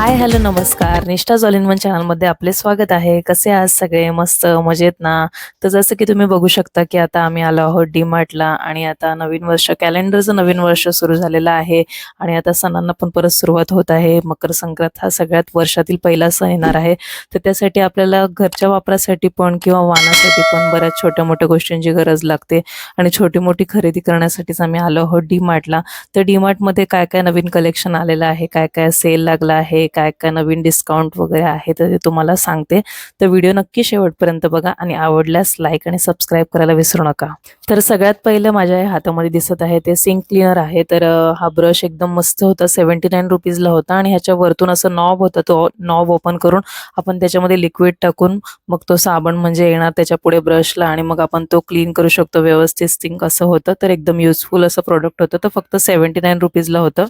Hi hello नमस्कार. निष्ठा all चॅनलमध्ये आपले स्वागत आहे. कसे आज सगळे? मस्त मजेत ना? तर जसं की तुम्ही बघू शकता की आता आम्ही आलो आहोत डी मार्टला आणि आता नवीन वर्ष कॅलेंडरचं नवीन वर्ष सुरू झालेलं आहे आणि आता सणांना पण परत सुरुवात होत आहे. मकर संक्रांत हा सगळ्यात वर्षातील पहिला सण येणार आहे. तर त्यासाठी आपल्याला घरच्या वापरासाठी पण किंवा वाहनासाठी पण बऱ्याच छोट्या मोठ्या गोष्टींची गरज लागते आणि छोटी मोठी खरेदी करण्यासाठीच आम्ही आलो आहोत डी मार्टला तर डी मार्टमध्ये काय काय नवीन कलेक्शन आलेलं आहे? काय काय सेल लागला आहे? काय काय नवीन डिस्काउंट वगैरे आहे तर ते तुम्हाला सांगते. तर व्हिडिओ नक्की शेवटपर्यंत बघा आणि आवडल्यास लाईक आणि सबस्क्राईब करायला विसरू नका. तर सगळ्यात पहिलं माझ्या हातामध्ये दिसत आहे ते सिंक क्लिनर आहे. तर हा ब्रश एकदम मस्त होता. सेव्हन्टी नाईन रुपीजला होता आणि ह्याच्या वरतून असं नॉब होता. तो नॉब ओपन करून आपण त्याच्यामध्ये लिक्विड टाकून मग तो साबण म्हणजे येणार त्याच्या पुढे ब्रशला आणि मग आपण तो क्लीन करू शकतो. व्यवस्थित सिंक असं होतं. तर एकदम युजफुल असं प्रोडक्ट होतं. तर फक्त सेव्हन्टी नाईन रुपीजला होतं.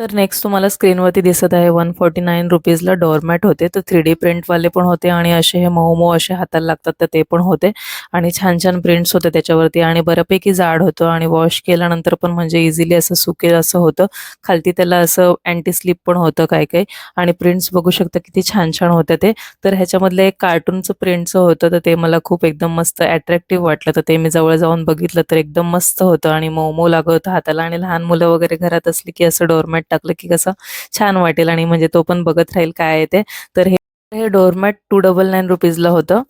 तर नेक्स्ट तुम्हाला स्क्रीनवरती दिसत आहे वन फोर्टी नाईन रुपीजला डोरमॅट होते. तर थ्री डी प्रिंटवाले पण होते आणि असे हे मऊ असे हाताला लागतात तर ते पण होते. आणि छान छान प्रिंट्स होते त्याच्यावरती आणि बऱ्यापैकी जाड होतं आणि वॉश केल्यानंतर पण म्हणजे इझिली असं सुकेल असं होतं. खालती त्याला असं अँटी स्लिप पण होतं काय काय. आणि प्रिंट्स बघू शकता किती छान छान होते ते. तर ह्याच्यामधलं एक कार्टूनचं प्रिंटचं होतं तर ते मला खूप एकदम मस्त अट्रॅक्टिव्ह वाटलं. तर ते मी जवळ जाऊन बघितलं तर एकदम मस्त होतं. आणि मऊ लागत होतं हाताला आणि लहान मुलं वगैरे घरात असली की असं डोरमॅट टाकलं की कसं छान वाटेल आणि म्हणजे तो पण बघत राहील काय आहे ते. तर हे हे डोरमॅट टू डबल नाईन रुपीजला होतं.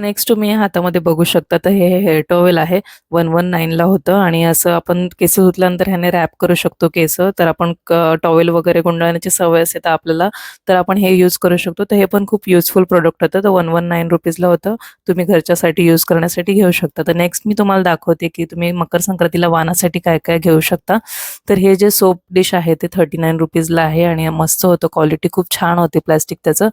नेक्स्ट तुम्ही हातामध्ये बघू शकता तर हे हेअर टॉवेल आहे. वन वन नाईनला होतं आणि असं आपण केस धुतल्यानंतर ह्याने रॅप करू शकतो केस. तर आपण टॉवेल वगैरे गुंडाळण्याची सवय असते तर आपल्याला तर आपण हे यूज करू शकतो. तर हे पण खूप युजफुल प्रोडक्ट होतं. तर वन वन नाईन रुपीजला होतं. तुम्ही घरच्यासाठी यूज करण्यासाठी घेऊ शकता. तर नेक्स्ट मी तुम्हाला दाखवते की तुम्ही मकर संक्रांतीला वानासाठी काय काय घेऊ शकता. तर हे जे सोप डिश आहे ते थर्टी नाईन रुपीजला आहे आणि मस्त होतं. क्वालिटी खूप छान होती प्लास्टिक त्याचं.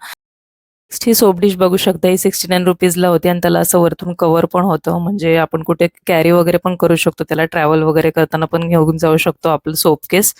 ही सोप डिश बघू शकता. ही सिक्स्टी नाईन रुपीजला होती आणि त्याला असं वरतून कव्हर पण होतं. म्हणजे आपण कुठे कॅरी वगैरे पण करू शकतो. त्याला ट्रॅव्हल वगैरे करताना पण घेऊन जाऊ शकतो आपलं सोप केस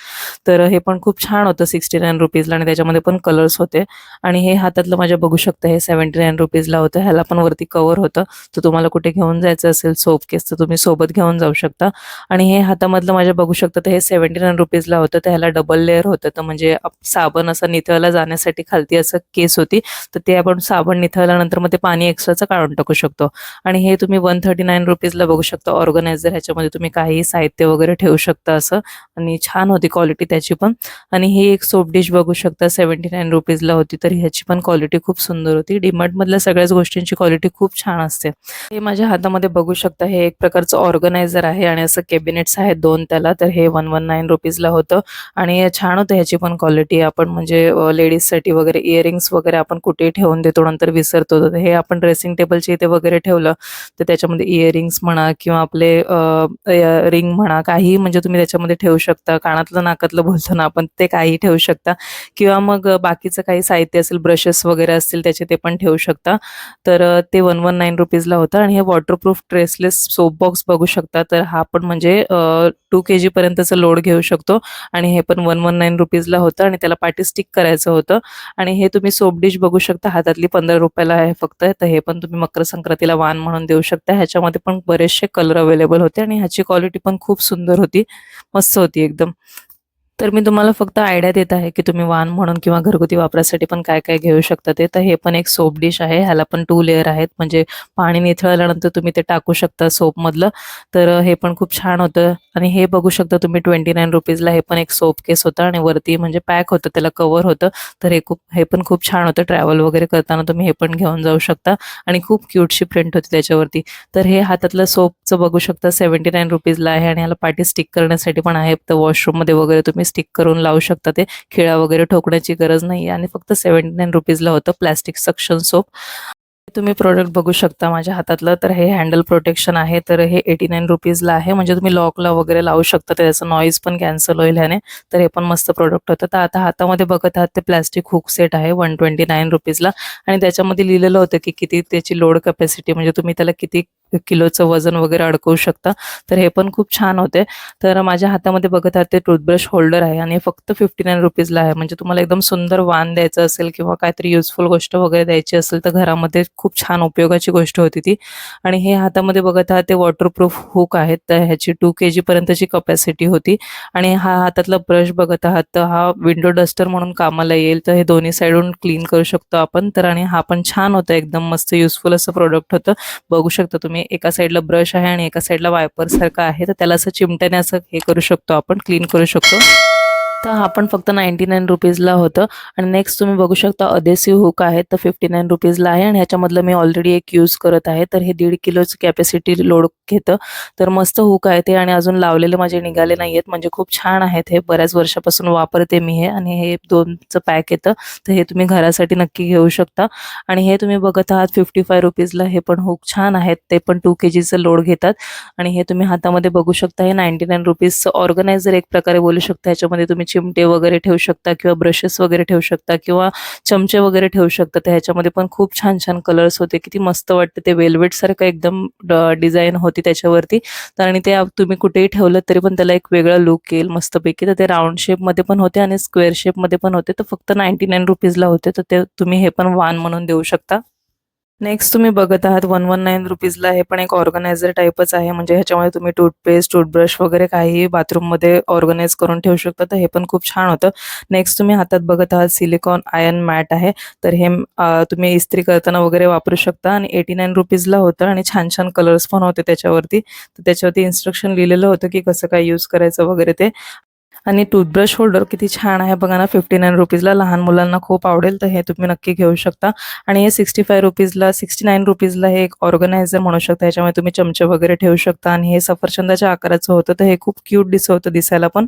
तर हे पण खूप छान होतं सिक्स्टी नाईन रुपीजला आणि त्याच्यामध्ये पण कलर्स होते. आणि हे हातातलं माझ्या बघू शकता हे सेव्हन्टी नाईन रुपीजला होतं. ह्याला पण वरती कव्हर होतं. तर तुम्हाला कुठे घेऊन जायचं असेल सोप केस तर तुम्ही सोबत घेऊन जाऊ शकता. आणि हे हातामधलं माझ्या बघू शकता तर हे सेव्हन्टी नाईन रुपीजला होतं. तर ह्याला डबल लेअर होतं. तर म्हणजे साबण असं निथळला जाण्यासाठी खालती असं केस होती. तर ते आपण साबण निथळल्यानंतर मग ते पाणी एक्स्ट्राचं काढून टाकू शकतो. आणि हे तुम्ही वन थर्टी नाईन रुपीजला बघू शकता. ऑर्गनायझर ह्याच्यामध्ये तुम्ही काही साहित्य वगैरे ठेवू शकता असं. आणि छान होती क्वालिटी त्याची पण. आणि ही एक सोप डिश बघू शकता. सेव्हन्टी नाईन रुपीजला होती. तर ह्याची पण क्वालिटी खूप सुंदर होती. डीमार्ट मधल्या सगळ्याच गोष्टींची क्वालिटी खूप छान असते. हे माझ्या हातामध्ये बघू शकता. हे एक प्रकारचं ऑर्गनायझर आहे आणि असं कॅबिनेट्स आहेत दोन त्याला. तर हे वन वन नाईन रुपीजला होतं. आणि छान होतं. ह्याची पण क्वालिटी आपण म्हणजे लेडीजसाठी वगैरे इयरिंग्स वगैरे आपण कुठे ठेवून देतो नंतर विसरतो. तर हे आपण ड्रेसिंग टेबलच्या इथे वगैरे ठेवलं तर त्याच्यामध्ये इयरिंग्स म्हणा किंवा आपले रिंग म्हणा काही म्हणजे तुम्ही त्याच्यामध्ये ठेवू शकता. कानातलं नाकातलं बोलतो ना आपण ते काही ठेवू शकता. किंवा मग बाकीचं काही साहित्य असेल ब्रशेस वगैरे असतील त्याचे ते पण ठेवू शकता. तर ते वन वन नाईन रुपीजला होतं. आणि हे वॉटरप्रूफ ड्रेसलेस सोप बॉक्स बघू शकता. तर हा पण म्हणजे टू के जीपर्यंतचं लोड घेऊ शकतो. आणि हे पण वन वन नाईन रुपीजला होतं आणि त्याला पार्टी स्टिक करायचं होतं. आणि हे तुम्ही सोप डिश बघू शकता. हातातली पंधरा रुपयाला आहे फक्त तर हे पण तुम्ही मकर संक्रांतीला वाण म्हणून देऊ शकता. ह्याच्यामध्ये पण बरेचसे कलर अवेलेबल होते आणि ह्याची क्वालिटी पण खूप सुंदर होती. मस्त होती एकदम. तर मी तुम्हाला फक्त आयडिया देत आहे की तुम्ही वाण म्हणून किंवा घरगुती वापरासाठी पण काय काय घेऊ शकता ते. तर हे पण एक सोप डिश आहे. ह्याला पण टू लेअर आहेत. म्हणजे पाणी निथळल्यानंतर तुम्ही ते टाकू शकता सोपमधलं तर हे पण खूप छान होतं. आणि हे बघू शकता तुम्ही ट्वेंटी नाईन रुपीजला हे पण एक सोप केस होता आणि वरती म्हणजे पॅक होतं. त्याला कवर होतं. तर हे खूप हे पण खूप छान होतं. ट्रॅव्हल वगैरे करताना तुम्ही हे पण घेऊन जाऊ शकता. आणि खूप क्यूटशी प्रिंट होती त्याच्यावरती. तर हे हातातलं सोपचं बघू शकता. सेव्हन्टी नाईन रुपीजला आहे आणि ह्याला पाठी स्टिक करण्यासाठी पण आहे. तर वॉशरूममध्ये वगैरे तुम्ही स्टिक करून लावू शकता ते. खिळा वगैरे ठोकण्याची गरज नाही आणि फक्त सेव्हन्टी नाईन रुपीजला होतं प्लॅस्टिक सक्शन सोप तुम्ही प्रोडक्ट बघू शकता माझ्या हातातलं. तर हे हँडल प्रोटेक्शन आहे. तर हे एटी नाईन रुपीजला आहे. म्हणजे तुम्ही लॉकला वगैरे लावू शकता. त्याचं नॉईज पण कॅन्सल होईल ह्याने. तर हे पण मस्त प्रोडक्ट होतं. तर आता हातामध्ये बघत आहात ते प्लॅस्टिक हुक सेट आहे. वन ट्वेंटी नाईन रुपीजला आणि त्याच्यामध्ये लिहिलेलं होतं की किती त्याची लोड कॅपॅसिटी म्हणजे तुम्ही त्याला किती किलोचं वजन वगैरे अडकवू शकता. तर हे पण खूप छान होते. तर माझ्या हातामध्ये बघत आहात ते टूथब्रश होल्डर आहे आणि फक्त फिफ्टी नाईन रुपीजला आहे. म्हणजे तुम्हाला एकदम सुंदर वाण द्यायचं असेल किंवा काहीतरी युजफुल गोष्ट वगैरे द्यायची असेल तर घरामध्ये खूप छान उपयोगाची गोष्ट होती ती. आणि हे हातामध्ये बघत आहात ते वॉटरप्रूफ हुक आहेत. तर ह्याची टू के जीपर्यंतची कपॅसिटी होती. आणि हा हातातला ब्रश बघत आहात तर हा विंडो डस्टर म्हणून कामाला येईल. तर हे दोन्ही साईडून क्लीन करू शकतो आपण. तर आणि हा पण छान होता एकदम मस्त युजफुल असं प्रोडक्ट होतं. बघू शकता तुम्ही. एका साईडला ब्रश आहे आणि एका साईडला वायपर सारखं आहे तर त्याला असं चिमट्याने असं हे करू शकतो आपण क्लीन करू शकतो. तर हा पण फक्त नाईन्टी नाईन रुपीजला होतं. आणि नेक्स्ट तुम्ही बघू शकता अदेसिव्ह हुक आहे तर फिफ्टी नाईन रुपीजला आहे. आणि ह्याच्यामधलं मी ऑलरेडी एक यूज करत आहे. तर हे दीड किलोचं कॅपॅसिटी लोड घेतं. तर मस्त हुक आहे ते. आणि अजून लावलेले माझे निघाले नाही आहेत म्हणजे खूप छान आहेत हे. बऱ्याच वर्षापासून वापरते मी हे. आणि हे दोनचं पॅक येतं. तर हे तुम्ही घरासाठी नक्की घेऊ शकता. आणि हे तुम्ही बघत आहात फिफ्टी फाय रुपीजला हे पण हुक छान आहेत. ते पण टू के जीचं लोड घेतात. आणि हे तुम्ही हातामध्ये बघू शकता हे नाईन्टी नाईन रुपीजचं ऑर्गनायझर एक प्रकारे बोलू शकता. ह्याच्यामध्ये तुम्ही चिमटे वगैरे ठेवू शकता किंवा ब्रशेस वगैरे ठेवू शकता किंवा चमचे वगैरे ठेवू शकता. तर ह्याच्यामध्ये पण खूप छान छान कलर्स होते. किती मस्त वाटते ते वेल्वेट सारखं एकदम डिझाईन होती त्याच्यावरती. तर आणि ते तुम्ही कुठेही ठेवलं तरी पण त्याला एक वेगळा लुक येईल मस्तपैकी. तर ते राऊंड शेपमध्ये पण होते आणि स्क्वेअर शेपमध्ये पण होते. तर फक्त नाईन्टी नाईन रुपीजला होते. तर ते तुम्ही हे पण वान म्हणून देऊ शकता. नेक्स्ट तुम्ही बघत आहात वन वन नाईन रुपीजला हे पण एक ऑर्गनायझर टाईपच आहे. म्हणजे ह्याच्यामध्ये तुम्ही टूथपेस्ट टूथब्रश वगैरे काही बाथरूममध्ये ऑर्गनाईज करून ठेवू शकता. तर हे पण खूप छान होतं. नेक्स्ट तुम्ही हातात बघत आहात सिलिकॉन आयन मॅट आहे. तर हे तुम्ही इस्त्री करताना वगैरे वापरू शकता. आणि एटी नाईन रुपीजला होतं आणि छान छान कलर्स पण होते त्याच्यावरती. तर त्याच्यावरती इन्स्ट्रक्शन लिहिलेलं होतं की कसं काय यूज करायचं वगैरे ते. आणि टूथब्रश होल्डर किती छान आहे. बघा ना फिफ्टी नाईन रुपीजला लहान मुलांना खूप आवडेल तर हे तुम्ही नक्की घेऊ शकता. आणि हे सिक्स्टी फाय रुपीजला सिक्स्टी नाईन रुपीजला हे एक ऑर्गनायझर म्हणू शकता. ह्याच्यामध्ये तुम्ही चमचे वगैरे ठेवू शकता. आणि हे सफरचंदाच्या आकाराचं होतं तर हे खूप क्यूट दिसत होतं दिसायला पण.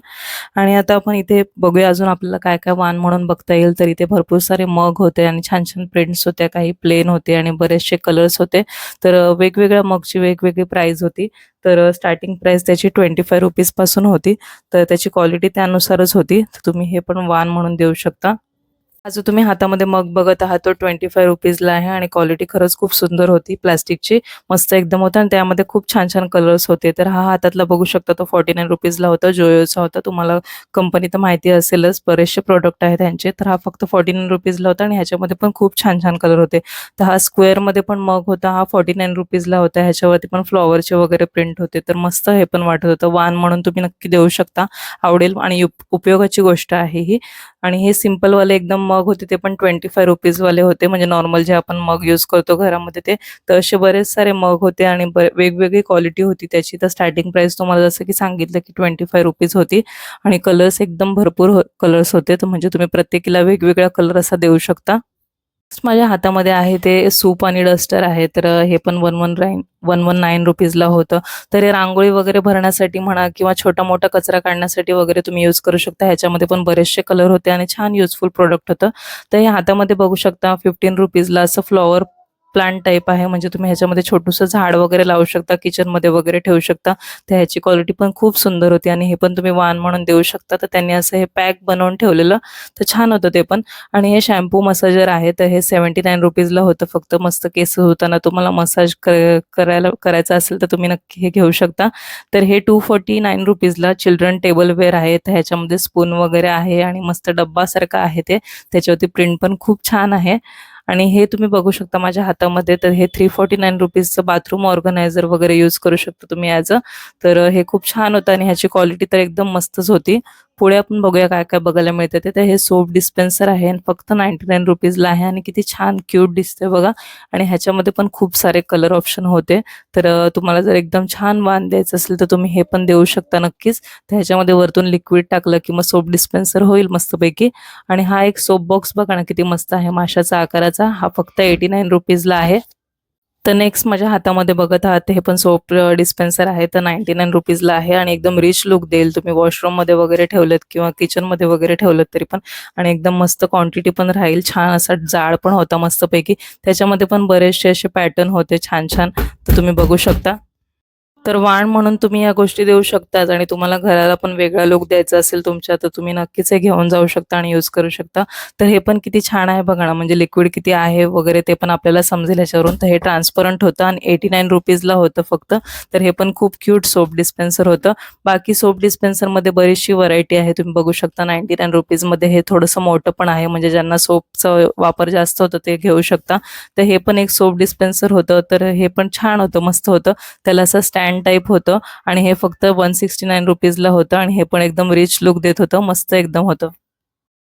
आणि आता आपण इथे बघूया अजून आपल्याला काय काय वाण म्हणून बघता येईल. तर इथे भरपूर सारे मग होते आणि छान छान प्रिंट्स होत्या काही प्लेन होते आणि बरेचसे कलर्स होते. तर वेगवेगळ्या मगची वेगवेगळी प्राइस होती. तर स्टार्टिंग प्राइस त्याची ट्वेंटी फाय रुपीजपासून होती. तर त्याची क्वालिटी त्यानुसारच होती. तर तुम्ही हे पण वान म्हणून देऊ शकता. हा जो तुम्ही हातामध्ये मग बघत आहात तो ट्वेंटी फाय रुपीजला आहे आणि क्वालिटी खरंच खूप सुंदर होती प्लास्टिकची. मस्त एकदम होता आणि त्यामध्ये खूप छान छान कलर्स होते. तर हा हातातला बघू शकता तो फॉर्टी नाईन रुपीजला होता जोयोचा होता. तुम्हाला कंपनी तर माहिती असेलच बरेचसे प्रोडक्ट आहेत त्यांचे तर हा फक्त फॉर्टी नाईन रुपीजला होता आणि ह्याच्यामध्ये पण खूप छान छान कलर होते. तर हा स्क्वेअरमध्ये पण मग होता हा फॉर्टी नाईन रुपीजला होता. ह्याच्यावरती पण फ्लॉवरचे वगैरे प्रिंट होते. तर मस्त हे पण वाटत होतं. वान म्हणून तुम्ही नक्की देऊ शकता. आवडेल आणि उप- उपयोगाची गोष्ट आहे ही. आणि हे सिम्पलवाले एकदम मग होते ते पण ट्वेंटी फाय रुपीजवाले होते. म्हणजे नॉर्मल जे आपण मग यूज करतो घरामध्ये ते तर असे बरेच सारे मग होते आणि ब- वेगवेगळी क्वालिटी होती त्याची. तर स्टार्टिंग प्राइस तुम्हाला जसं की सांगितलं की ट्वेंटी फाय रुपीज होती आणि कलर्स एकदम भरपूर हो, कलर्स होते. तर म्हणजे तुम्ही प्रत्येकीला वेगवेगळा कलर असा देऊ शकता. माझ्या हातामध्ये आहे ते सूप आणि डस्टर आहे तर हे पण one one nine one one nine रुपीजला होतं. तर हे रांगोळी वगैरे भरण्यासाठी म्हणा किंवा छोटा मोठा कचरा काढण्यासाठी वगैरे तुम्ही यूज करू शकता. ह्याच्यामध्ये पण बरेचसे कलर होते आणि छान युजफुल प्रोडक्ट होतं. तर हे हातामध्ये बघू शकता फिफ्टीन रुपीजला असं फ्लॉवर प्लांट टाईप आहे. म्हणजे तुम्ही ह्याच्यामध्ये छोटूसं झाड वगैरे लावू शकता किचनमध्ये वगैरे ठेवू शकता. तर ह्याची क्वालिटी पण खूप सुंदर होती आणि हे पण तुम्ही वाण म्हणून देऊ शकता. तर त्यांनी असं हे पॅक बनवून ठेवलेलं. तर छान होतं ते पण. आणि हे शॅम्पू मसाजर आहे. तर हे सेवन्टी नाईन रुपीजला होतं. फक्त मस्त केस होताना तुम्हाला मसाज करायला करायचं असेल तर तुम्ही नक्की हे घेऊ शकता. तर हे टू फोर्टी नाईन रुपीजला चिल्ड्रन टेबल वेअर आहे. तर ह्याच्यामध्ये स्पून वगैरे आहे आणि मस्त डब्बासारखं आहे ते. त्याच्यावरती प्रिंट पण खूप छान आहे. आणि हे तुम्ही बघू शकता माझ्या हातामध्ये. तर हे थ्री फोर्टी नाईन रुपीजचं बाथरूम ऑर्गनायझर वगैरे यूज करू शकता तुम्ही ॲज अ तर हे खूप छान होतं आणि ह्याची क्वालिटी तर एकदम मस्तच होती. पुढे आपण बघूया काय काय बघायला मिळतं ते. तर हे सोप डिस्पेन्सर आहे आणि फक्त नाईन्टी नाईन रुपीजला आहे आणि किती छान क्यूट दिसते बघा. आणि ह्याच्यामध्ये पण खूप सारे कलर ऑप्शन होते. तर तुम्हाला जर एकदम छान वाण द्यायचं असेल तर तुम्ही हे पण देऊ शकता नक्कीच. तर ह्याच्यामध्ये वरतून लिक्विड टाकलं की मग सोप डिस्पेन्सर होईल मस्तपैकी. आणि हा एक सोप बॉक्स बघा ना किती मस्त आहे. माशाचा आकाराचा. हा फक्त एटी नाईन रुपीजला आहे. तर नेक्स्ट माझ्या हातामध्ये बघत आहात हे पण सोप डिस्पेन्सर आहे तर नाईन्टी नाईन रुपीजला आहे आणि एकदम रिच लुक देईल. तुम्ही वॉशरूममध्ये वगैरे ठेवलेत किंवा किचनमध्ये वगैरे ठेवलं तरी पण. आणि एकदम मस्त क्वांटिटी पण राहील. छान असा जाळ पण होता मस्तपैकी. त्याच्यामध्ये पण बरेचसे असे पॅटर्न होते छान छान तर तुम्ही बघू शकता. तर वाण म्हणून तुम्ही या गोष्टी देऊ शकताच आणि तुम्हाला घराला पण वेगळा लुक द्यायचा असेल तुमच्या तर तुम्ही नक्कीच हे घेऊन जाऊ शकता आणि यूज करू शकता. तर हे पण किती छान आहे बघा ना म्हणजे लिक्विड किती आहे वगैरे ते पण आपल्याला समजेल ह्याच्यावरून तर हे ट्रान्सपरंट होतं आणि एटी नाईन रुपीजला होतं फक्त. तर हे पण खूप क्यूट सोप डिस्पेन्सर होतं. बाकी सोप डिस्पेन्सरमध्ये बरीचशी व्हरायटी आहे. तुम्ही बघू शकता नाईन्टी नाईन रुपीजमध्ये हे थोडंसं मोठं पण आहे. म्हणजे ज्यांना सोपचा वापर जास्त होतं ते घेऊ शकता. तर हे पण एक सोप डिस्पेन्सर होतं. तर हे पण छान होतं मस्त होतं. त्याला असं स्टँड टाईप होतं आणि हे फक्त वन सिक्स्टी नाईन रुपीजला होतं आणि हे पण एकदम रिच लुक देत होतं मस्त एकदम होतं.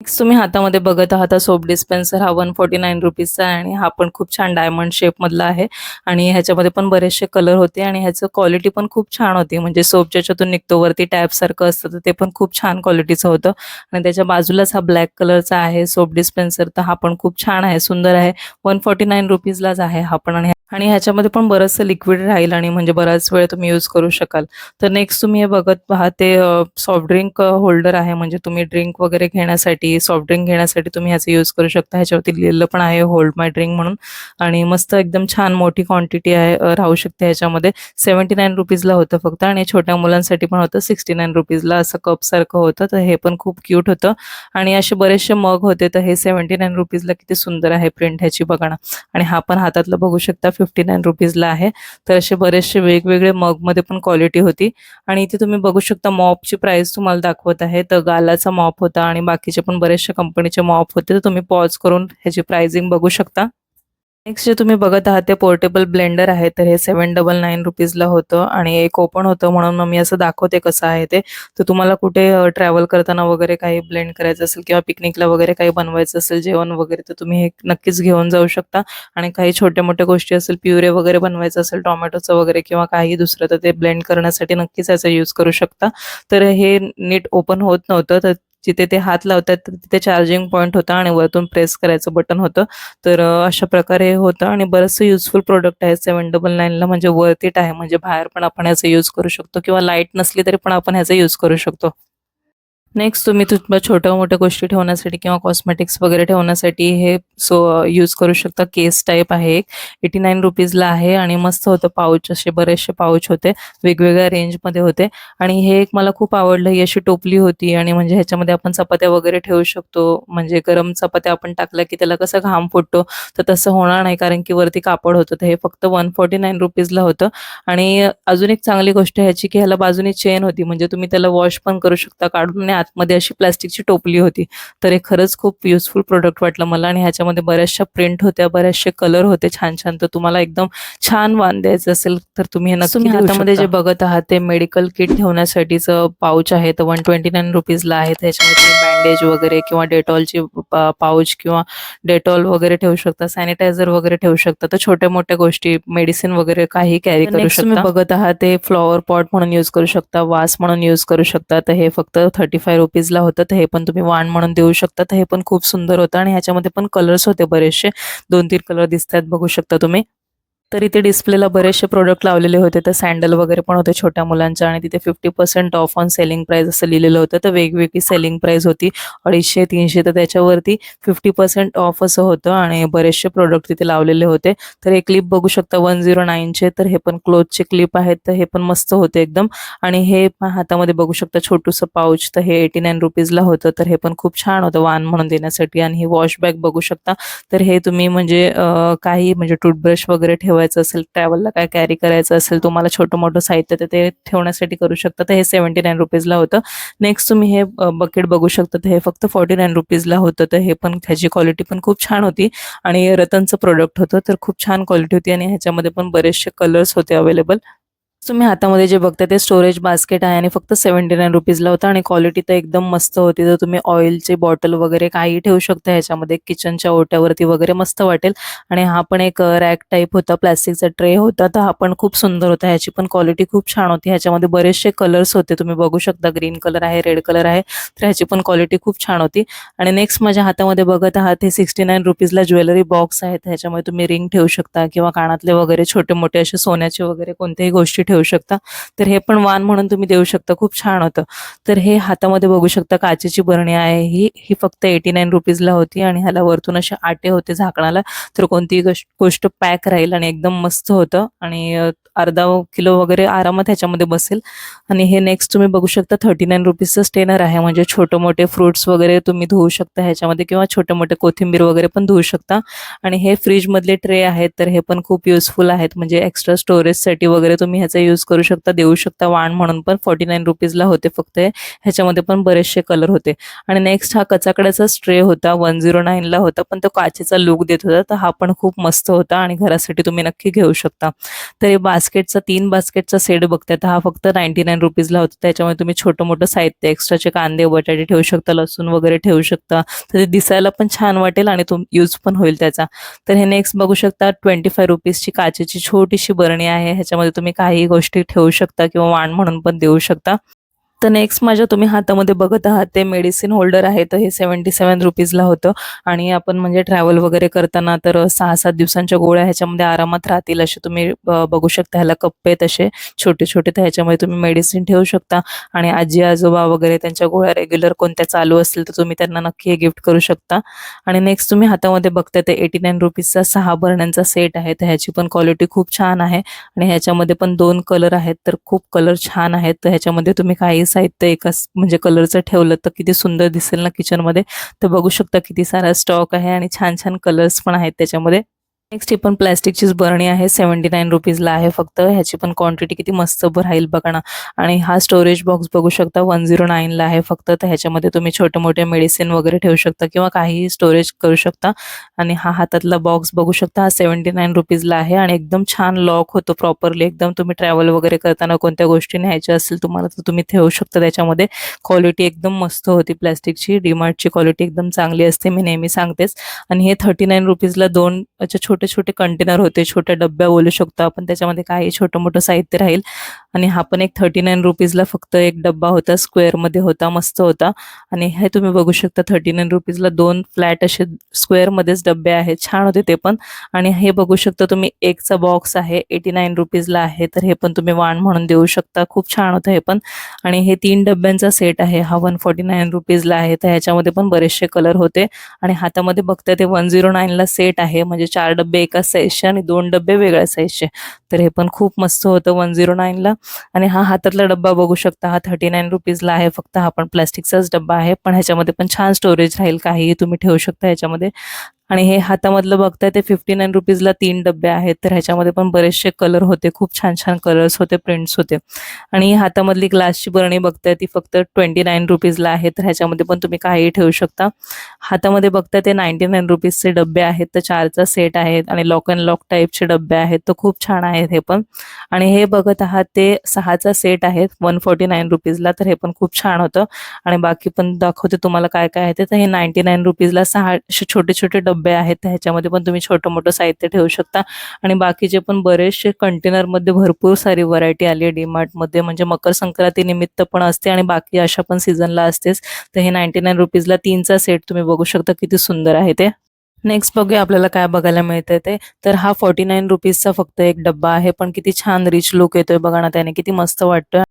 नेक्स्ट तुम्ही हातामध्ये बघत आहात सोप डिस्पेन्सर हा वन फोर्टी नाईन रुपीजचा आहे आणि हा पण खूप छान डायमंड शेपमधला आहे. आणि ह्याच्यामध्ये पण बरेचसे कलर होते आणि ह्याचं क्वालिटी पण खूप छान होती. म्हणजे सोप ज्याच्यातून निघतो वरती टॅप सारखं असतं तर ते पण खूप छान क्वालिटीचं होतं. आणि त्याच्या बाजूलाच हा ब्लॅक कलरचा आहे सोप डिस्पेन्सर तर हा पण खूप छान आहे सुंदर आहे. वन फोर्टी नाईन रुपीजलाच आहे हा पण आणि आणि ह्याच्यामध्ये पण बरंचसं लिक्विड राहील आणि म्हणजे बराच वेळ तुम्ही यूज करू शकाल. तर नेक्स्ट तुम्ही हे बघत पहा ते सॉफ्ट ड्रिंक होल्डर आहे. म्हणजे तुम्ही ड्रिंक वगैरे घेण्यासाठी सॉफ्ट ड्रिंक घेण्यासाठी तुम्ही ह्याचा यूज करू शकता. ह्याच्यावरती लिहिलेलं पण आहे होल्ड माय ड्रिंक म्हणून. आणि मस्त एकदम छान मोठी क्वांटिटी आहे राहू शकते ह्याच्यामध्ये. सेवन्टी नाईन रुपीजला होतं फक्त आणि छोट्या मुलांसाठी पण होतं सिक्स्टी नाईन रुपीजला असं कपसारखं होतं. तर हे पण खूप क्यूट होतं. आणि असे बरेचसे मग होते तर हे सेवन्टी नाईन रुपीजला किती सुंदर आहे प्रिंट ह्याची बघा ना. आणि हा पण हातातलं बघू शकता. फिफ्टी नाईन रुपीजला आहे. तर असे बरेचसे वेगवेगळे मगमध्ये पण क्वालिटी होती. आणि इथे तुम्ही बघू शकता मॉपची प्राइस तुम्हाला दाखवत आहे. तर गालाचा मॉप होता आणि बाकीचे पण बरेचशा कंपनीचे मॉप होते. तर तुम्ही पॉज करून ह्याची प्राइसिंग बघू शकता. नेक्स्ट जे तुम्ही बघत आहात ते पोर्टेबल ब्लेंडर आहे तर हे सेवन डबल नाईन रुपीजला होतं आणि एक ओपन होतं म्हणून मी असं दाखवते कसं आहे ते. तर तुम्हाला कुठे ट्रॅव्हल करताना वगैरे काही ब्लेंड करायचं असेल किंवा पिकनिकला वगैरे काही बनवायचं असेल जेवण वगैरे तर तुम्ही हे नक्कीच घेऊन जाऊ शकता. आणि काही छोट्या मोठ्या गोष्टी असेल प्युरे वगैरे बनवायचं असेल टोमॅटोचं वगैरे किंवा काही दुसरं तर ते ब्लेंड करण्यासाठी नक्कीच याचा यूज करू शकता. तर हे नीट ओपन होत नव्हतं तर जिथे ते हात लावतात तिथे चार्जिंग पॉईंट होता आणि वरतून प्रेस करायचं बटन होतं. तर अशा प्रकारे हे होतं आणि बरंचसं युजफुल प्रोडक्ट आहे सेवन डबल नाईनला म्हणजे वर्थ इट आहे म्हणजे बाहेर पण आपण ह्याचा यूज करू शकतो किंवा लाइट नसली तरी पण आपण ह्याचा यूज करू शकतो. नेक्स्ट तुम्ही तुमच्या छोट्या मोठ्या गोष्टी ठेवण्यासाठी किंवा कॉस्मेटिक्स वगैरे ठेवण्यासाठी हे सो यूज करू शकता. केस टाईप आहे एक. एटी नाईन रुपीजला आहे आणि मस्त होतं. पाऊच असे बरेचसे पाऊच होते. वेगवेगळ्या रेंजमध्ये होते. आणि हे एक मला खूप आवडलं. ही अशी टोपली होती आणि म्हणजे ह्याच्यामध्ये आपण चपात्या वगैरे ठेवू शकतो. म्हणजे गरम चपात्या आपण टाकल्या की त्याला कसं घाम फुटतो तर तसं होणार नाही कारण की वरती कापड होतं. तर हे फक्त वन फोर्टी नाईन रुपीजला होतं. आणि अजून एक चांगली गोष्ट ह्याची की ह्याला बाजूने चेन होती. म्हणजे तुम्ही त्याला वॉश पण करू शकता. काढून आतमध्ये अशी प्लास्टिकची टोपली होती. तर हे खरंच खूप युजफुल प्रोडक्ट वाटलं मला आणि ह्याच्यामध्ये बऱ्याचशा प्रिंट होत्या बरेचसे कलर होते छान छान. तर तुम्हाला एकदम छान वाण द्यायचं असेल तर तुम्ही हे तुम्ही हातामध्ये. जे बघत आहात ते मेडिकल किट ठेवण्यासाठीचं पाऊच आहे. तर वन ट्वेंटी नाईन रुपीजला आहे. त्याच्यामध्ये बँडेज वगैरे किंवा डेटॉलची पाऊच किंवा डेटॉल वगैरे ठेवू शकता. सॅनिटायझर वगैरे ठेवू शकता. तर छोट्या मोठ्या गोष्टी मेडिसिन वगैरे काही कॅरी करू शकता. बघत आहात ते फ्लॉवर पॉट म्हणून यूज करू शकता वास म्हणून यूज करू शकता. तर हे फक्त थर्टी फाय रुपीजला होतं तर हे पण तुम्ही वाण म्हणून देऊ शकता. तर हे पण खूप सुंदर होतं आणि ह्याच्यामध्ये पण कलर्स होते बरेचसे. दोन तीन कलर दिसतात बघू शकता तुम्ही. तर इथे डिस्प्लेला बरेचसे प्रोडक्ट लावलेले होते. तर सँडल वगैरे पण होते छोट्या मुलांच्या आणि तिथे fifty percent off on selling price असं लिहिलेलं होतं. तर वेगवेगळी सेलिंग प्राईस होती. अडीचशे तीनशे तर त्याच्यावरती फिफ्टी पर्सेंट ऑफ असं होतं आणि बरेचसे प्रोडक्ट तिथे लावलेले होते. तर हे क्लिप बघू शकता वन झिरो नाईनचे तर हे पण क्लोथचे क्लिप आहेत. तर हे पण मस्त होते एकदम. आणि हे हातामध्ये बघू शकता छोटूसं पाऊच तर हे एटी नाईन रुपीजला होतं. तर हे पण खूप छान होतं वान म्हणून देण्यासाठी. आणि हे वॉश बॅग बघू शकता. तर हे तुम्ही म्हणजे काही म्हणजे टूथब्रश वगैरे ठेवायचं असेल ट्रॅव्हलला काय कॅरी करायचं असेल तुम्हाला छोटं मोठं साहित्य तर ते ठेवण्यासाठी करू शकता. तर हे सेवन्टी नाईन रुपीजला होतं. नेक्स्ट तुम्ही हे बकेट बघू शकता. तर हे फक्त फोर्टी नाईन रुपीजला होतं. तर हे पण ह्याची क्वालिटी पण खूप छान होती. आणि रतनचं प्रोडक्ट होतं. तर खूप छान क्वालिटी होती आणि ह्याच्यामध्ये पण बरेचसे कलर्स होते अवेलेबल तुम्ही हातामध्ये जे बघता ते स्टोरेज बास्केट आहे आणि फक्त सेव्हन्टी नाईन रुपीजला होता आणि क्वालिटी तर एकदम मस्त होती. तर तुम्ही ऑइलचे बॉटल वगैरे काही ठेवू शकता ह्याच्यामध्ये किचनच्या ओट्यावरती वगैरे मस्त वाटेल. आणि हा पण एक रॅक टाईप होता प्लास्टिकचा ट्रे होता तर हा पण खूप सुंदर होता. ह्याची पण क्वालिटी खूप छान होती. ह्याच्यामध्ये बरेचसे कलर्स होते. तुम्ही बघू शकता ग्रीन कलर आहे रेड कलर आहे. तर ह्याची पण क्वालिटी खूप छान होती. आणि नेक्स्ट माझ्या हातामध्ये बघत आहात हे सिक्स्टी नाईन रुपीजला ज्वेलरी बॉक्स आहेत ह्याच्यामध्ये तुम्ही रिंग ठेवू शकता किंवा कानातले वगैरे छोटे मोठे असे सोन्याचे वगैरे कोणत्याही गोष्टी ठेवू शकता. तर हे पण वाण म्हणून तुम्ही देऊ शकता. खूप छान होतं. तर हे हातामध्ये बघू शकता काचेची बरणी आहे. ही ही फक्त एटी नाईन रुपीजला होती आणि ह्याला वरतून असे आटे होते झाकणाला. तर कोणतीही गोष्ट पॅक राहील आणि एकदम मस्त होतं. आणि अर्धा किलो वगैरे आरामात ह्याच्यामध्ये बसेल. आणि हे नेक्स्ट तुम्ही बघू शकता थर्टी नाईन रुपीजचं स्टेनर आहे. म्हणजे छोटे मोठे फ्रुट्स वगैरे तुम्ही धुवू शकता ह्याच्यामध्ये किंवा छोटे मोठे कोथिंबीर वगैरे पण धुवू शकता. आणि हे फ्रीजमधले ट्रे आहेत. तर हे पण खूप युजफुल आहेत. म्हणजे एक्स्ट्रा स्टोरेजसाठी वगैरे तुम्ही ह्याचा यूज करू शकता देऊ शकता वाण म्हणून. पण फोर्टी नाईन रुपीजला होते फक्त ह्याच्यामध्ये पण बरेचसे कलर होते. आणि नेक्स्ट हा कचाकड्याचा स्ट्रे होता. वन झिरो नाईनला होता. पण तो काचेचा लुक देत होता. तर हा पण खूप मस्त होता आणि घरासाठी तुम्ही नक्की घेऊ शकता. तर हे बास्केटचा तीन बास्केटचा सेट बघताय. तर हा फक्त नाईन्टी नाईन रुपीजला होता. त्याच्यामुळे तुम्ही छोटं मोठं साहित्य एक्स्ट्राचे कांदे बटाटे ठेवू शकता. लसूण वगैरे ठेवू शकता. तर ते दिसायला पण छान वाटेल आणि तुम यूज पण होईल त्याचा. तर हे नेक्स्ट बघू शकता. ट्वेंटी फाय रुपीजची काचेची छोटीशी बरणी आहे. ह्याच्यामध्ये तुम्ही काही गोष्टी ठेवू शकता किंवा वाण म्हणून पण देऊ शकता. तर नेक्स्ट माझ्या तुम्ही हातामध्ये बघत आहात ते मेडिसिन होल्डर आहे तर हे सेवन्टी सेवन रुपीजला होतं. आणि आपण म्हणजे ट्रॅव्हल वगैरे करताना तर सहा सात दिवसांच्या गोळ्या ह्याच्यामध्ये आरामात राहतील असे तुम्ही बघू शकता. ह्याला कप्पे तसे छोटे छोटे तर ह्याच्यामध्ये तुम्ही मेडिसिन ठेवू शकता. आणि आजी आजोबा वगैरे त्यांच्या गोळ्या रेग्युलर कोणत्या चालू असतील तर तुम्ही त्यांना नक्की हे गिफ्ट करू शकता. आणि नेक्स्ट तुम्ही हातामध्ये बघताय ते एटी नाईन रुपीजचा सहा भरण्यांचा सेट आहे. तर ह्याची पण क्वालिटी खूप छान आहे. आणि ह्याच्यामध्ये पण दोन कलर आहेत तर खूप कलर छान आहेत. तर ह्याच्यामध्ये तुम्ही काही साहित्य एकाच म्हणजे कलरचं ठेवलं तर किती सुंदर दिसेल ना किचनमध्ये तर बघू शकता किती सारा स्टॉक आहे आणि छान छान कलर्स पण आहेत त्याच्यामध्ये. नेक्स्ट ही पण प्लॅस्टिकचीच बरणी आहे. सेवन्टी नाईन रुपीजला आहे फक्त. ह्याची पण क्वांटिटी किती मस्त राहील बघा ना. आणि हा स्टोरेज बॉक्स बघू शकता. वन झिरो नाईनला आहे फक्त. तर ह्याच्यामध्ये तुम्ही छोटे मोठे मेडिसिन वगैरे ठेवू शकता किंवा काहीही स्टोरेज करू शकता. आणि हा हातातला बॉक्स बघू शकता. हा सेवन्टी नाईन रुपीजला आहे आणि एकदम छान लॉक होतो प्रॉपरली एकदम तुम्ही ट्रॅव्हल वगैरे करताना कोणत्या गोष्टी न्यायच्या असेल तुम्हाला तर तुम्ही ठेवू शकता त्याच्यामध्ये. क्वालिटी एकदम मस्त होती प्लॅस्टिकची. डीमार्टची क्वालिटी एकदम चांगली असते. मी नेहमी सांगतेच. आणि हे थर्टी नाईन रुपीजला दोन असे छोटे छोटे कंटेनर होते छोट्या डब्या बोलू शकतो आपण. त्याच्यामध्ये काही छोटं मोठं साहित्य राहील. आणि हा पण एक थर्टी नाईन रुपीजला फक्त एक डब्बा होता स्क्वेअरमध्ये होता मस्त होता. आणि हे तुम्ही बघू शकता थर्टी नाईन रुपीजला दोन फ्लॅट असे स्क्वेअरमध्येच डब्बे आहेत. छान होते ते पण. आणि हे बघू शकता तुम्ही एकचा बॉक्स आहे एटी नाईन रुपीजला आहे. तर हे पण तुम्ही वाण म्हणून देऊ शकता. खूप छान होतं हे पण. आणि हे तीन डब्यांचा सेट आहे. हा वन फोर्टी नाईन रुपीजला आहे. तर ह्याच्यामध्ये पण बरेचसे कलर होते. आणि हातामध्ये बघता ते वन झिरो नाईनला सेट आहे. म्हणजे चार डबे एका साईजचे आणि दोन डब्बे वेगळ्या साईजचे तर हे पण खूप मस्त होतं वन झिरो नाईनला आणि हा हातातला डब्बा बघू शकता हा थर्टी नाईन रुपीजला आहे. फक्त हा पण प्लास्टिकचाच डब्बा आहे. पण ह्याच्यामध्ये पण छान स्टोरेज राहील. काहीही तुम्ही ठेवू शकता ह्याच्यामध्ये. आणि हे हातामधलं बघताय ते फिफ्टी नाईन रुपीजला तीन डबे आहेत. तर ह्याच्यामध्ये पण बरेचसे कलर होते. खूप छान छान कलर्स होते प्रिंट्स होते. आणि हातामधली ग्लासची बरणी बघताय ती फक्त ट्वेंटी नाईन रुपीजला आहे. तर ह्याच्यामध्ये पण तुम्ही काहीही ठेवू शकता. हातामध्ये बघताय ते नाईन्टी नाईन रुपीजचे डबे आहेत. तर चारचा सेट आहेत आणि लॉक अँड लॉक टाईपचे डबे आहेत. तर खूप छान आहेत हे पण. आणि हे बघत आहात ते सहाचा सेट आहेत. वन फोर्टी नाईन रुपीजला तर हे पण खूप छान होतं. आणि बाकी पण दाखवते तुम्हाला काय काय आहे ते. तर हे नाईन्टी नाईन रुपीजला सहा छोटे छोटे डबे आहेत ह्याच्यामध्ये पण तुम्ही छोटं मोठं साहित्य ठेवू शकता. आणि बाकीचे पण बरेचसे कंटेनरमध्ये भरपूर सारी व्हरायटी आली आहे. डीमार्टमध्ये म्हणजे मकर संक्रांती निमित्त पण असते आणि बाकी अशा पण सीझनला असतेच. तर हे नाईन्टी नाईन रुपीजला तीनचा सेट तुम्ही बघू शकता किती सुंदर आहे ते. नेक्स्ट बघूया आपल्याला काय बघायला मिळतंय ते. तर हा फोर्टी नाईन रुपीजचा फक्त एक डब्बा आहे पण किती छान रिच लुक येतोय बघा ना त्याने. किती मस्त वाटतोय.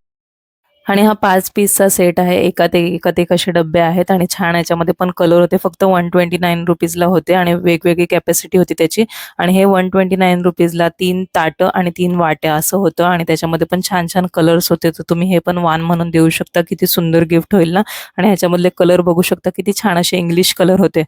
आणि हा पाच पीसचा सेट आहे. एकात एक एकात एक असे डबे आहेत आणि छान याच्यामध्ये पण कलर होते. फक्त वन ट्वेंटी नाईन रुपीजला होते आणि वेगवेगळी कॅपॅसिटी होती त्याची. आणि हे वन ट्वेंटी नाईन रुपीजला तीन ताटं आणि तीन वाट्या असं होतं आणि त्याच्यामध्ये पण छान छान कलर्स होते. तर तुम्ही हे पण वान म्हणून देऊ शकता. किती सुंदर गिफ्ट होईल ना. आणि ह्याच्यामधले कलर बघू शकता. किती छान असे इंग्लिश कलर होते.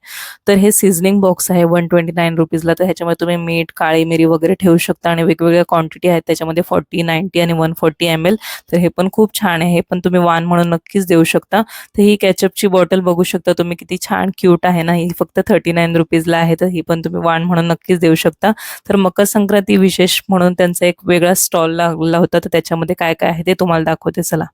तर हे सिझनिंग बॉक्स आहे वन ट्वेंटी नाईन रुपीजला तर ह्याच्यामध्ये तुम्ही मीठ काळी मिरी वगैरे ठेवू शकता आणि वेगवेगळ्या क्वांटिटी आहेत. त्याच्यामध्ये फोर्टी नाईन्टी आणि वन फोर्टी एम एल तर हे पण खूप छान आहे हे पण तुम्ही वान म्हणून नक्कीच देऊ शकता. तर ही कॅचअपची बॉटल बघू शकता तुम्ही किती छान क्यूट आहे ना ही फक्त थर्टी नाईन रुपीजला आहे तर ही पण तुम्ही वान म्हणून नक्कीच देऊ शकता. तर मकर संक्रांती विशेष म्हणून त्यांचा एक वेगळा स्टॉल लागला होता तर त्याच्यामध्ये काय काय आहे ते तुम्हाला दाखवते चला.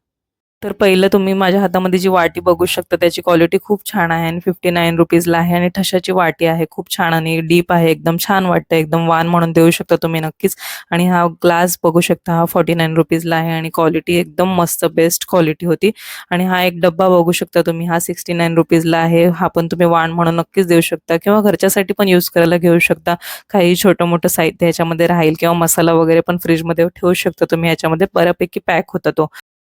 तर पहिलं तुम्ही माझ्या हातामध्ये जी वाटी बघू शकता त्याची क्वालिटी खूप छान आहे आणि फिफ्टी नाईन रुपीजला आहे आणि ठशाची वाटी आहे खूप छान आणि डीप आहे एकदम छान वाटतं एकदम वान म्हणून देऊ शकता तुम्ही नक्कीच. आणि हा ग्लास बघू शकता हा फॉर्टी नाईन रुपीजला आहे आणि क्वालिटी एकदम मस्त बेस्ट क्वालिटी होती. आणि हा एक डब्बा बघू शकता तुम्ही हा सिक्स्टी नाईन रुपीजला आहे हा पण तुम्ही वाण म्हणून नक्कीच देऊ शकता किंवा घरच्यासाठी पण यूज करायला घेऊ शकता. काही छोटं मोठं साहित्य ह्याच्यामध्ये राहील किंवा मसाला वगैरे पण फ्रीजमध्ये ठेवू शकता तुम्ही ह्याच्यामध्ये बऱ्यापैकी पॅक होता तो.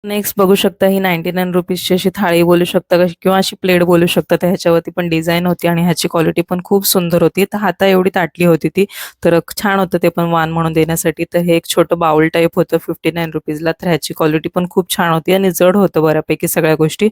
नेक्स्ट बघू शकता ही नाईन्टी नाईन रुपीजची अशी थाळी बोलू शकता किंवा अशी प्लेट बोलू शकता. तर ह्याच्यावरती पण डिझाईन होती आणि ह्याची क्वालिटी पण खूप सुंदर होती. तर हाता एवढी ताटली होती ती. तर छान होतं ते पण वान म्हणून देण्यासाठी. तर हे एक छोटं बाउल टाईप होतं फिफ्टी नाईन रुपीजला तर ह्याची क्वालिटी पण खूप छान होती आणि जड होतं बऱ्यापैकी सगळ्या गोष्टी.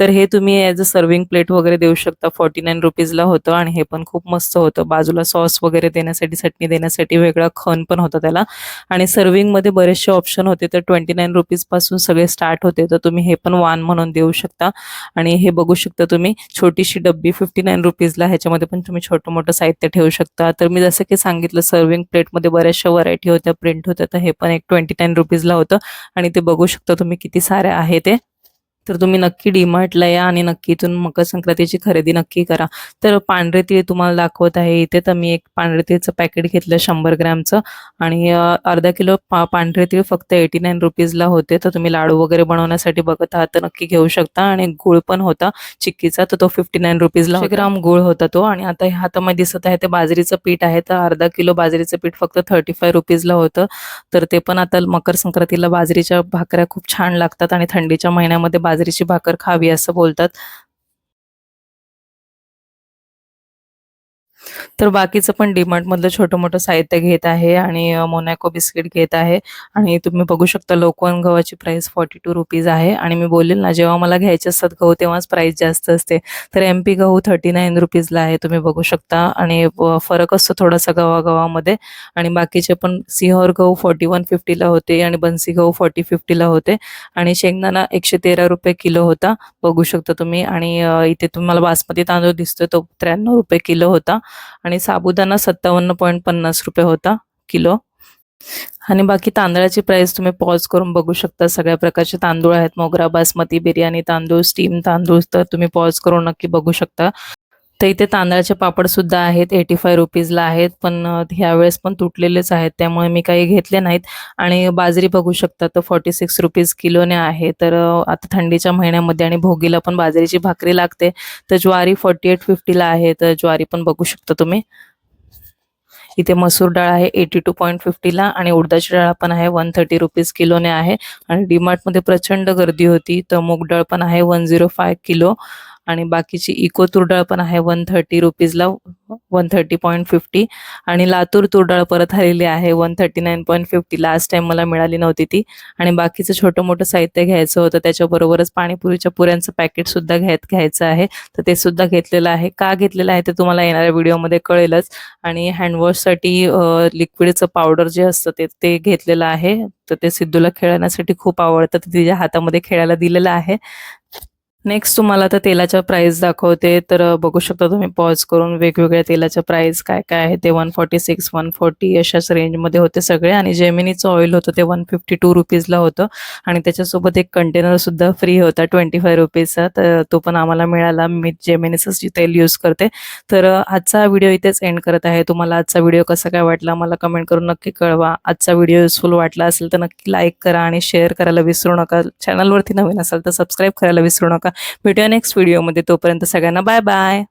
तर हे तुम्ही ॲज अ सर्विंग प्लेट वगैरे देऊ शकता. फॉर्टी नाईन रुपीजला होतं आणि हे पण खूप मस्त होतं. बाजूला सॉस वगैरे देण्यासाठी चटणी देण्यासाठी वेगळा खण पण होता त्याला. आणि सर्विंगमध्ये बरेचसे ऑप्शन होते. तर ट्वेंटी नाईन रुपीजपासून सगळे स्टार्ट होते तर तुम्ही हे पण वान म्हणून देऊ शकता. आणि हे बघू शकता तुम्ही छोटीशी डब्बी फिफ्टी नाईन रुपीजला ह्याच्यामध्ये पण तुम्ही छोटं मोठं साहित्य ठेवू शकता. तर मी जसं की सांगितलं सर्विंग प्लेटमध्ये बऱ्याचशा व्हरायटी होत्या प्रिंट होत्या तर हे पण एक ट्वेंटी नाईन रुपीजला होतं. आणि ते बघू शकता तुम्ही किती सारे आहे ते. तर तुम्ही नक्की डीमार्टला या आणि नक्की इथून मकर संक्रांतीची खरेदी नक्की करा. तर पांढरे तीळ तुम्हाला दाखवत आहे. इथे तर मी एक पांढरे तीळचं पॅकेट घेतलं शंभर ग्रॅमचं आणि अर्धा किलो पांढरे तीळ फक्त एटी नाईन रुपीजला होते. तर तुम्ही लाडू वगैरे बनवण्यासाठी बघत आहात तर नक्की घेऊ शकता आणि गुळ पण होता चिक्कीचा. तर तो फिफ्टी नाईन रुपीजला ग्राम गुळ होता तो आणि आता ह्या हातामध्ये दिसत आहे. ते बाजरीचं पीठ आहे. तर अर्धा किलो बाजरीचं पीठ फक्त थर्टी फाय रुपीजला होतं. तर ते पण आता मकर संक्रांतीला बाजरीच्या भाकऱ्या खूप छान लागतात आणि थंडीच्या महिन्यामध्ये बाजरीची भाकर खावी असं बोलतात. तर बाकीचं पण डीमार्टमधलं छोटं मोठं साहित्य घेत आहे आणि मोनॅको बिस्किट घेत आहे. आणि तुम्ही बघू शकता लोकवन गव्हाची प्राइस फॉर्टी टू रुपीज आहे. आणि मी बोलेल ना जेव्हा मला घ्यायचे असतात गहू तेव्हाच प्राइस जास्त असते. तर एम पी गहू थर्टी नाईन रुपीजला आहे तुम्ही बघू शकता. आणि फरक असतो थोडासा गव्हागव्हामध्ये. आणि बाकीचे पण सिंहोर गहू फॉर्टी वन फिफ्टीला होते आणि बन्सी गहू फॉर्टी फिफ्टीला होते. आणि शेंगदाणा एकशे तेरा रुपये किलो होता बघू शकता तुम्ही. आणि इथे तुम्हाला बासमती तांदूळ दिसतोय तो त्र्याण्णव रुपये किलो होता. आणि साबुदाणा सत्तावन्न पॉईंट पन्नास रुपये होता किलो. आणि बाकी तांदळाची प्राइस तुम्ही पॉज करून बघू शकता. सगळ्या प्रकारचे तांदूळ आहेत. मोगरा बासमती बिर्याणी तांदूळ स्टीम तांदूळ तर तुम्ही पॉज करून नक्की बघू शकता. तर इथे तांदळाचे पापड सुद्धा आहेत एटी फाय रुपीजला आहेत पण ह्यावेळेस पण तुटलेलेच आहेत त्यामुळे मी काही घेतले नाहीत. आणि बाजरी बघू शकता तर फॉर्टी सिक्स रुपीज किलोने आहे तर आता थंडीच्या महिन्यामध्ये आणि भोगीला पण बाजरीची भाकरी लागते. तर ज्वारी फॉर्टी एट फिफ्टीला आहे तर ज्वारी पण बघू शकता तुम्ही. इथे मसूर डाळ आहे एटी टू पॉईंट फिफ्टीला आणि उडदाची डाळ पण आहे वन थर्टी रुपीज किलोने आहे. आणि डीमार्टमध्ये प्रचंड गर्दी होती तर मूग डाळ पण आहे वन झिरो फाय किलो. आणि बाकीची इको तुरडाळ पण आहे वन थर्टी रुपीजला वन थर्टी पॉईंट फिफ्टी आणि लातूर तुरडाळ परत आलेली आहे one thirty nine point fifty last time मला मिळाली नव्हती ती. आणि बाकीचं छोटं मोठं साहित्य घ्यायचं होतं त्याच्याबरोबरच पाणीपुरीच्या पुऱ्यांचं पॅकेट सुद्धा घ्यायत घ्यायचं आहे. तर ते सुद्धा घेतलेलं आहे. का घेतलेलं आहे ते तुम्हाला येणाऱ्या व्हिडिओमध्ये कळेलच. आणि हँडवॉशसाठी लिक्विडचं पावडर जे असतं ते ते घेतलेलं आहे. तर ते सिद्धूला खेळण्यासाठी खूप आवडतं. तिच्या हातामध्ये खेळायला दिलेलं आहे. नेक्स्ट तुम्हाला आता तेलाच्या प्राइस दाखवते. तर बघू शकता तुम्ही पॉज करून वेगवेगळ्या तेलाच्या प्राइस काय काय आहे ते one forty six one forty अशाच रेंजमध्ये होते सगळे. आणि जेमिनीचं ऑइल होतं ते वन फिफ्टी टू रुपीजला होतं. आणि त्याच्यासोबत एक कंटेनर सुद्धा फ्री होता ट्वेंटी फाय रुपीजचा तर तो पण आम्हाला मिळाला. मी जेमिनीचंच तेल यूज करते. तर आजचा व्हिडिओ इथेच एंड करत आहे. तुम्हाला आजचा व्हिडिओ कसा काय वाटला मला कमेंट करून नक्की कळवा. आजचा व्हिडिओ युजफुल वाटला असेल तर नक्की लाईक करा आणि शेअर करायला विसरू नका. चॅनलवरती नवीन असाल तर सबस्क्राईब करायला विसरू नका. नका भेटूया नेक्स्ट व्हिडिओमध्ये तोपर्यंत सगळ्यांना बाय बाय